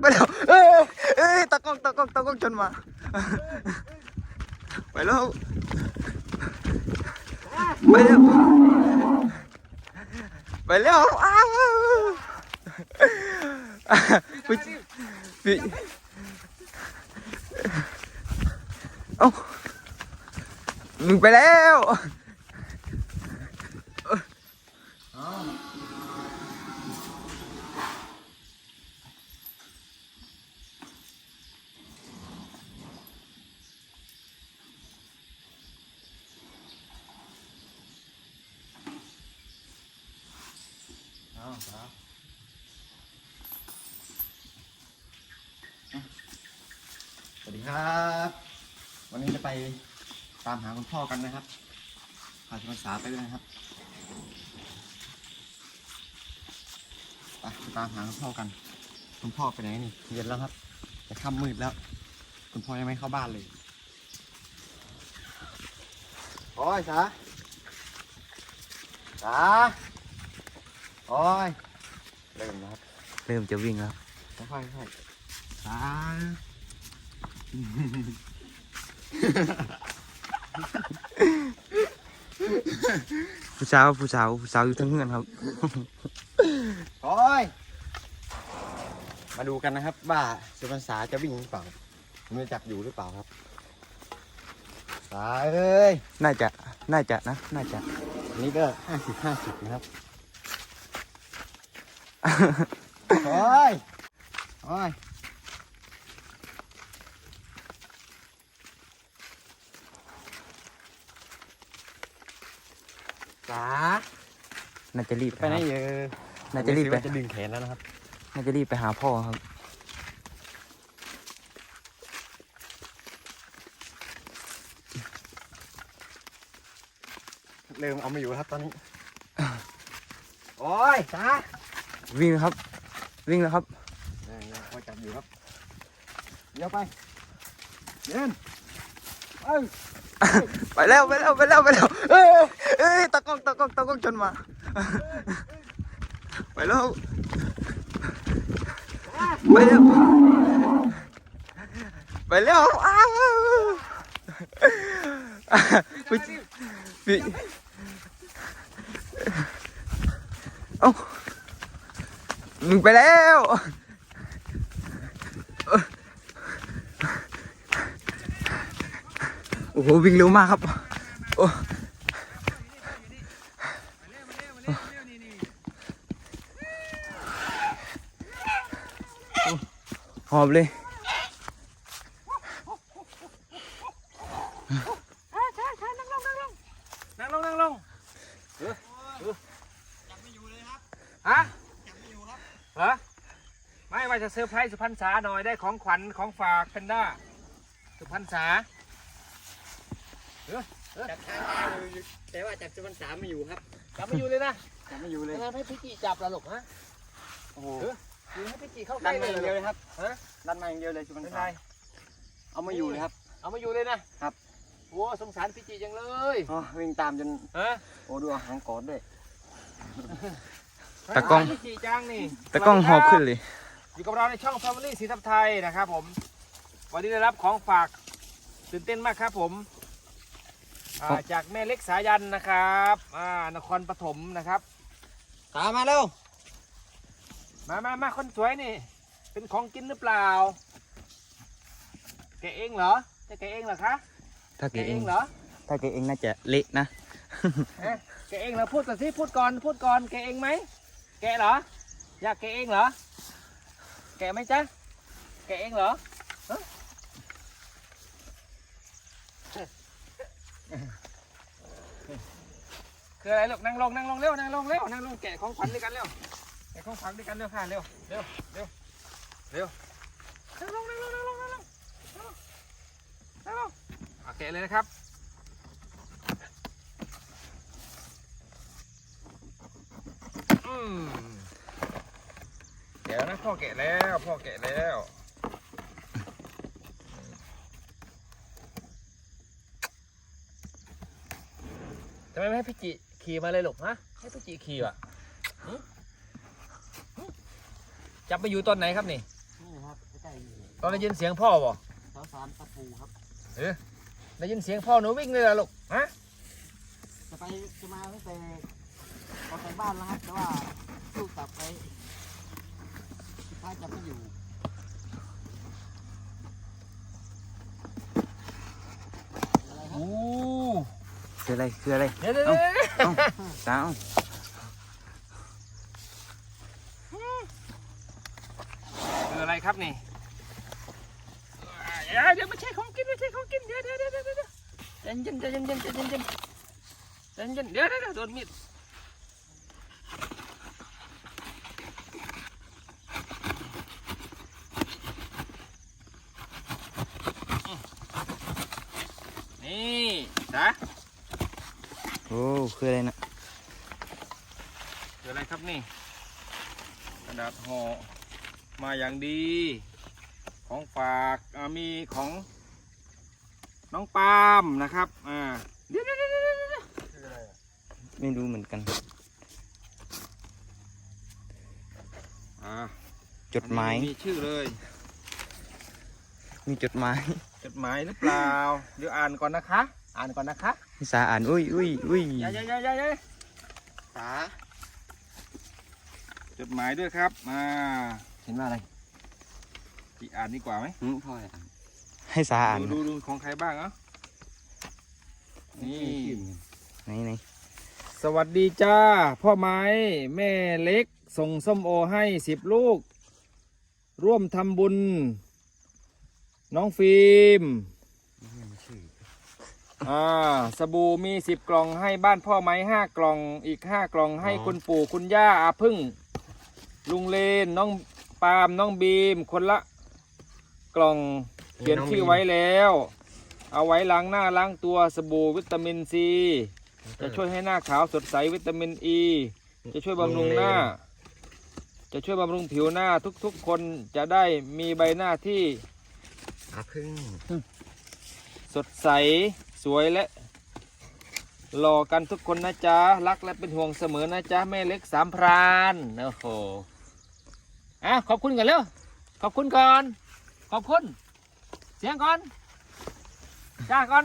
ไปแล้วเอ้ยเอ้ยตะกล้องตะกล้องตะกล้องชนมาไปแล้วไปแล้วไปแล้วอ้าวพี่พี่เอ้ามึงไปแล้ว สวัส ดีครับ วันนี้จะไปตามหาคุณพ่อกันนะครับพาชมภาษาไปด้วยนะครับไปไปตามหาคุณพ่อกัน คุณพ่อไปไหนนี่เย็นแล้วครับจะค่ำมืดแล้ว คุณพ่อยังไม่เข้าบ้านเลยโอ้ยสาสาโอ้ยเริ่มแล้วครับ เริ่มจะวิ่งแล้วค่อยๆค่อยๆสา ผู้สาวผู้สาวผู้สาวอยู่ทั้งเฮือนครับ โอ้ย มาดูกันนะครับ ว่าสุพรรษาจะวิ่งหรือเปล่าไม่รู้จักอยู่หรือเปล่าครับสาเอ้ย น่าจะ น่าจะนะ น่าจะ อันนี้ก็ห้าสิบห้าสิบนะครับ โอ้ย โอ้ย สาน่าจะรีบไปไหนหาเยอะน่าจะรีบไปจะดึงแขนแล้วนะครับ น่าจะรีบไปหาพ่อครับ เริ่มเอาไม่อยู่แล้วครับตอนนี้ โอ้ยสาวิ่งนะครับ วิ่งแล้วครับเนี่ยเนี่ยพอจับอยู่ครับ เดี๋ยวไป เดิน เอ้ย ไปแล้วไปแล้วไปแล้วไปแล้วเอ้ยเอ้ยตะกล้องตะกล้องตะกล้องชนมา ไปแล้วไปแล้วไปแล้วอ้าวพี่เอ้ามึงไปแล้ว โอ้โหวิ่งเร็วมากครับโอ้หอบเลยนั่งลงนั่งลงเออเออจับไม่อยู่เลยฮะเหรอไม่ว่าจะเซอร์ไพรส์สุพรรณษาหน่อยได้ของขวัญของฝากแพนด้าสุพรรณษา จับทางได้เลยแต่ว่าจับสุพรรษาไม่อยู่ครับจับไม่อยู่เลยนะจับไม่อยู่เลยงั้นให้พี่จีจับละลูกฮะโอ้โหหรือให้พี่จีเข้าใกดัล้นเลมายอย่างเดียวเลเลยยครับฮะดันมาอย่างเดียวเลยสุพรรไม่ณเป็นไรษาเอาไม่อยู่เลยครับ เอามาอยู่เลยนะครับ โอ้สงสารพี่จีจังเลยอ๋อวิ่งตามจนฮะโอ้ดูเอาหางกอดด้วยตะกล้อง สสารพี่จีจังนี่ตะกล้องหอบขึ้นเลย อยู่กับเราในช่อง Family สีทับไทยนะครับผม วันนี้ได้รับของฝากตื่นเต้นมากครับผม อ่าครับจากแม่เล็กสายันนะครับอ่านครปฐมนะครับ ตามมาเร็ว มามามาคนสวยนี่ เป็นของกินหรือเปล่า แกะเองเหรอ จะแกะเองเหรอคะถ้าเกแกะเอเองงเหรอถ้าเกเองน่าจะเละนะ ฮะแกะเองเหรอพูดก่อนสิพูดก่อนพูดก่อนแกะเองไหมแกะเหรอ อยากแกะเองเหรอ แกะไหมจ๊ะ แกะเองเหรอฮะ คืออะไรลูกนั่งลงนั่งลงเร็วนั่งลงเร็วนั่งลงแกะของขวัญด้วยกันเร็วแกะของขวัญด้วยกันเร็วค่ะเร็วเร็วเร็วเร็วนั่งลงนั่งลงนั่งลงนั่งลงนั่งลงโอเคเลยนะครับอืมแกะแล้วนะพ่อแกะแล้วพ่อแกะแล้ว ทำไมไม่ให้พี่จิขี่มาเลยลูกฮะให้พี่จิขี่อะหึหึจับไปอยู่ตอนไหนครับนี่นี่ครับใกล้ๆนี่ตอนได้ยินเสียงพ่อบ่แถวสารตะปูครับได้ยินเสียงพ่อหนูวิ่งเลยเหรอลูกฮะจะไปจะมาตั้งแต่ออกจากบ้านแล้วครับแต่ว่าลูกกลับไปสุดท้ายจะไม่อยู่อะไรครับโอ้ คืออะไรคืออะไรเดี๋ยวเดี๋ยวเดี๋ยวเดี๋ยวเอ้าสาวคืออะไรครับนี่เดี๋ยวเดี๋ยวไม่ใช่ของกินไม่ใช่ของกินเดี๋ยวเดี๋ยวเดี๋ยวเดี๋ยวเดี๋ยวใจเย็นใจเย็นใจเย็นใจเย็นใจเย็นใจเย็นเดี๋ยวเดี๋ยวเดี๋ยวโดนมีดนี่จ้ะ โอ้คืออะไรนะคืออะไรครับนี่ กระดาษห่อมาอย่างดี ของฝากอ่ามีของน้องปาล์มนะครับ อ่าเดี๋ยวเดี๋ยวเดี๋ยวเดี๋ยวเดี๋ยวไม่รู้เหมือนกัน อ่า จดหมายอันนี้มีชื่อเลย มีจดหมาย จดหมายหรือเปล่า เดี๋ยวอ่านก่อนนะคะ อ่านก่อนนะคะ พี่สาอ่านอุ้ยอุ้ยอุ้ยอย่าอย่าอย่าอย่าอย่าสาจดหมายด้วยครับอ่าเห็นว่าอะไรที่อ่านดีกว่าไหมหืมพ่ออะไรอะให้สาอ่านดูดูดูของใครบ้างเอะนี่ไหนไหนสวัสดีจ้า พ่อไม้แม่เล็ก ส่งส้มโอให้สิบลูก ร่วมทำบุญ น้องฟิล์ม อ่าสบู่มีสิบกล่องให้บ้านพ่อไม้ห้ากล่องอีกห้ากล่องให้คุณปู่คุณย่าอาพึ่ง ลุงเลนน้องปาล์มน้องบีม คนละกล่องเขียนชื่อไว้แล้ว เอาไว้ล้างหน้าล้างตัวสบู่วิตามินซีจะช่วยให้หน้าขาวสดใสวิตามินอ e, ีจะช่วยบำรุงหน้า จะช่วยบำรุงผิวหน้าทุกๆ คนจะได้มีใบหน้าที่อาพึ่งสดใส สวยและหล่อกันทุกคนนะจ๊ะ รักและเป็นห่วงเสมอนะจ๊ะ แม่เล็กสามพรานโอ้โหอะขอบคุณกันเร็วขอบคุณก่อน ขอบคุณ เสียงก่อน จ้าก่อน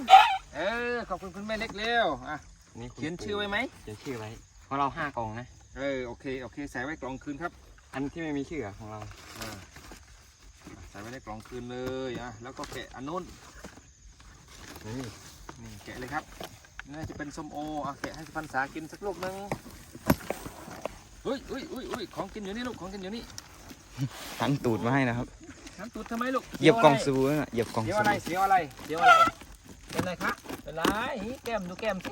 เออ ขอบคุณคุณแม่เล็กเร็วอะนี่เขียนชื่อไว้ไหม เขียนชื่อไว้ ของเราห้ากล่องนะ เออ โอเค โอเค ใส่ไว้กล่องคืนครับ อันที่ไม่มีชื่ออะของเราอ่าใส่ไว้ในกล่องคืนเลย อะ แล้วก็แกะอันนู้นนี่ นี่แกะเลยครับน่าจะเป็นส้มโออะแกะให้พันษากินสักลูกหนึ่งอุ้ยอุ้ยอุ้ยอุ้ยของกินอยู่นี่ลูกของกินอยู่นี่ทั้งตูดมาให้นะครับน้ำตูดทำไมลูกเหยียบกล่องสีสบู่นั่นน่ะเหยียบกล่องเสียวสอะไรบู่เสียวอะไรเสียวอะไรเป็นไรคะเป็นไรหิแก้มดูแก้มสิ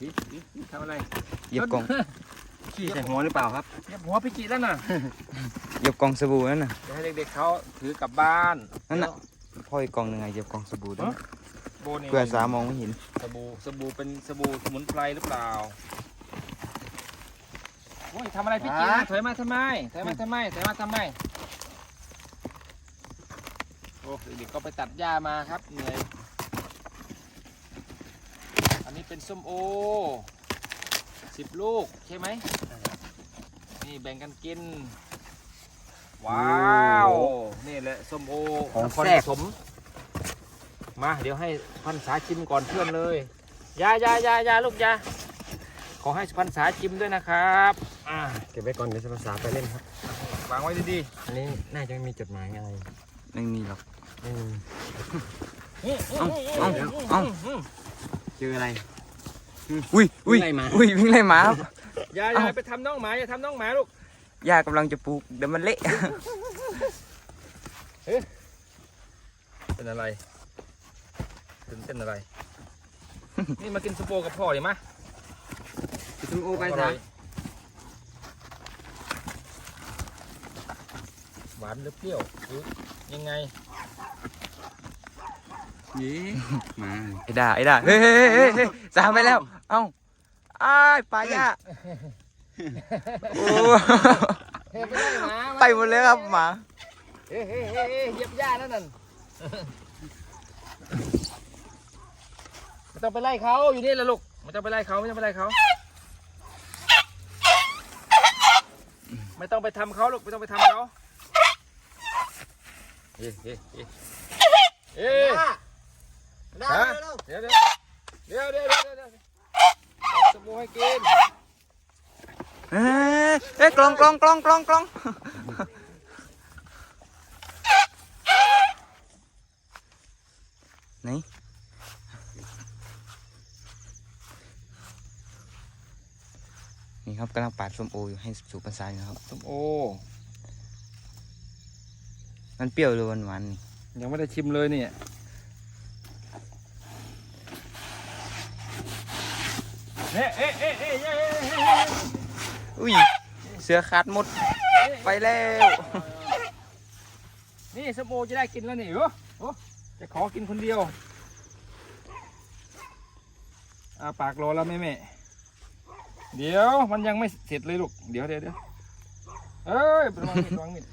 หิหิหิทำอะไรเหยียบกล่องขี้ใส่หัวหรือเปล่าครับเหยียบหัวพี่จิแล้วน่ะเหยียบกล่องสบู่นั่นน่ะเดี๋ยวให้เด็กๆเขาถือกลับบ้านนั่นน่ะพ่ออีกกล่องหนึ่งไงเหยียบกล่องสบู่ด้วยโบนี่เพื่อสามองไม่เห็นสบู่สบู่เป็นสบู่สมุนไพรหรือเปล่าโอ้ยทำอะไรพี่จีนะถอยมาทำไมถอยมาทำไมถอยมาทำไมโอ้เด็กๆก็ไปตัดหญ้ามาครับเหนื่อยอันนี้เป็นส้มโอสิบลูกใช่ไหมนี่แบ่งกันกิน ว้าว นี่แหละส้มโอของนครแซ่ปบฐม มาเดี๋ยวให้พันษาชิมก่อนเพื่อนเลยอยาอยาอยาอยาลูกอยาขอให้พันษาชิมด้วยนะครับอ่าเก็บไว้ก่อนเดี๋ยวจะภาษาไปเล่นครับวางไว้ดีอันนี้น่าจะไม่มีจดหมายอะไรไม่มีหรอกไม่มีๆอืมเอ้าเอ้าเอ้ามเจออะไรอุ้ยอุ้ยวิ่งไล่หมาอุ้ยวิ่งไล่หมาครับอย่าอย่าเอ้าไปทำน้องหมาอย่าทำน้องหมาลูกย่ากำลังจะปลูกเดี๋ยวมันเละ เป็นอะไร ตื่นเต้นอะไร นี่มากินสโปกับพ่อดิมะไปซุมโอไปอซะร่อยหวานหรือเปรี้ยวหรือยังไงยี่มาไอ้ด่าไอ้ด่าเฮ้ยเฮ้ยเฮ้ยเฮ้ยเฮ้ยสามไปแล้ว เอ้าอ้ายปลาย่าโอ้เฮ้ยไปได้หมาไปหมดเลยครับหมาเฮ้ยเฮ้ยเฮ้ยเฮ้ยเหยียบหญ้านั่นน่ะ ไม่ต้องไปไล่เขาอยู่นี่แหละลูกไม่ต้องไปไล่เขาไม่ต้องไปไล่เขาไม่ต้องไปทำเขาลูกไม่ต้องไปทำเขาเอ๊ะเอ๊ะเอ๊ะเอ๊ะได้ฮะเร็วเดี๋ยวเดี๋ยวเดี๋ยวเดี๋ยวเดี๋ยวเดี๋ยวเอาสบู่ให้กินเอ้ยเอ้ยกลองกลองกลองกลองกลองไหนนี่ครับ กำลังปาดส้มโออยู่ให้สูบประสานนะครับส้มโอ มันเปรี้ยวหรือหวานหวานๆนี่ยังไม่ได้ชิมเลยเนี่ยเอ๊ะเอ๊ะเอ๊ะเอ๊ะเอ๊ะเอ๊ะเอ๊ะอุ้ยเสือขาดหมดไปแล้ว นี่สมโอจะได้กินแล้วนี่โอ้โอ้จะขอกินคนเดียวอาปากรอแล้วแม่แม่ เดี๋ยวมันยังไม่เสร็จเลยลูก เดี๋ยวเดี๋ยวเดี๋ยวเอ้ยระวังมิดระวังมิด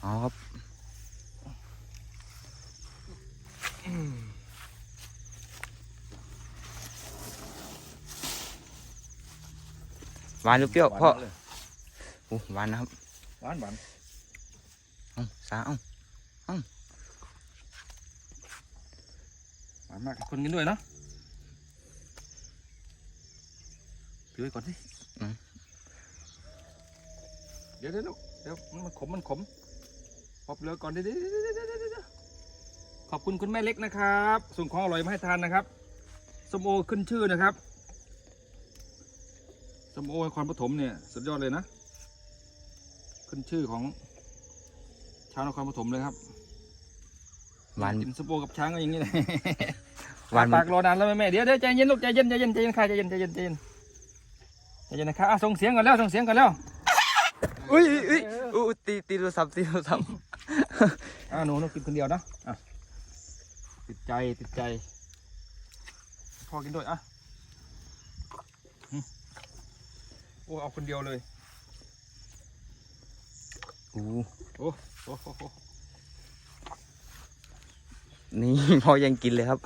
เอาครับหวานหรือเปรี้ยวพ่อหวานเลยโอ้หวานนะครับหวานหวานเอ้าสาเอ้าหวา นมากคนกินด้วยเนาะถือไว้ก่อนสิเดี๋ยวเดี๋ยวลูกเดี๋ยวมันขมมันขมพอบเรือก่อนเดี๋ยวเดี๋ยวเดี๋ยวเดี๋ยวเดี๋ยวเดี๋ยวขอบคุณคุณแม่เล็กนะครับส่งของอร่อยมาให้ทานนะครับส้มโอขึ้นชื่อนะครับส้มโอนครปฐมเนี่ยสุดยอดเลยนะ ขึ้นชื่อของชาวนครปฐมเลยครับห วานกินส้มโอกับช้างก็อย่างนี้เลยหวานเหมือปานกรอนานแล้วแม่แม่เดี๋ยวเดี๋ยวใจเย็นลูกใจเย็นใจเย็นใจเย็นค่ะใจเย็นใจเย็นใจเย็นใจเย็นนะครับอะส่งเสียงก่อนแล้วส่งเสียงก่อนแล้วอุ้ยอุ้ยอุ้ยตีตีโทรศัพท์ตีโทรศัพท์อะหนูหนูกินคนเดียวนะอะติดใจติดใจพ่อกินด้วยอะอืมโอ้เอาคนเดียวเลยอู้โอ้โอ้โห นี่พอยังกินเลยครับ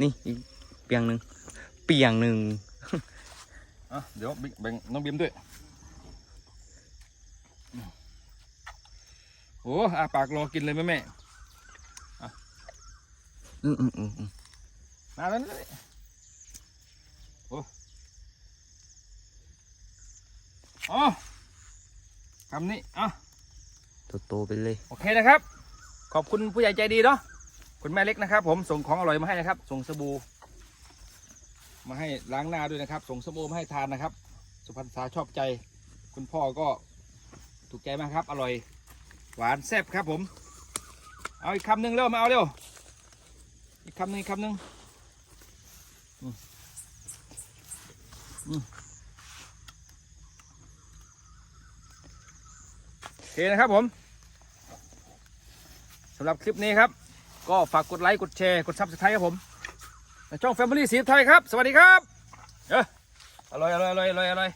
นี่อีกเปียงหนึ่งเปียงหนึ่งอะเดี๋ยวแบ่งแบงน้องบีมด้วย โอ้อาปากรอกินเลยแม่แม่อืมอืมอืมอืมาแล้วนี่โอ้อ๋อคำนี้อะ โตๆไปเลย โอเคนะครับ ขอบคุณผู้ใหญ่ใจดีเนาะคุณแม่เล็กนะครับ ผมส่งของอร่อยมาให้นะครับ ส่งสบู่มาให้ล้างหน้าด้วยนะครับ ส่งสบู่มาให้ทานนะครับ สุพรรณษาชอบใจ คุณพ่อก็ถูกใจมากครับ อร่อย หวานแซ่บครับผม เอาอีกคำหนึ่งเร็วมาเอาเร็วอีกคำหนึ่งคำหนึ่งโอเคนะครับผมำหรับคลิปนี้ครับ ก็ฝากกดไลค์กดแชร์กดซับสไครต์ครับผมช่อง Family สีไทยครับ สวัสดีครับเอออร่อยอร่อยอร่อยอร่อย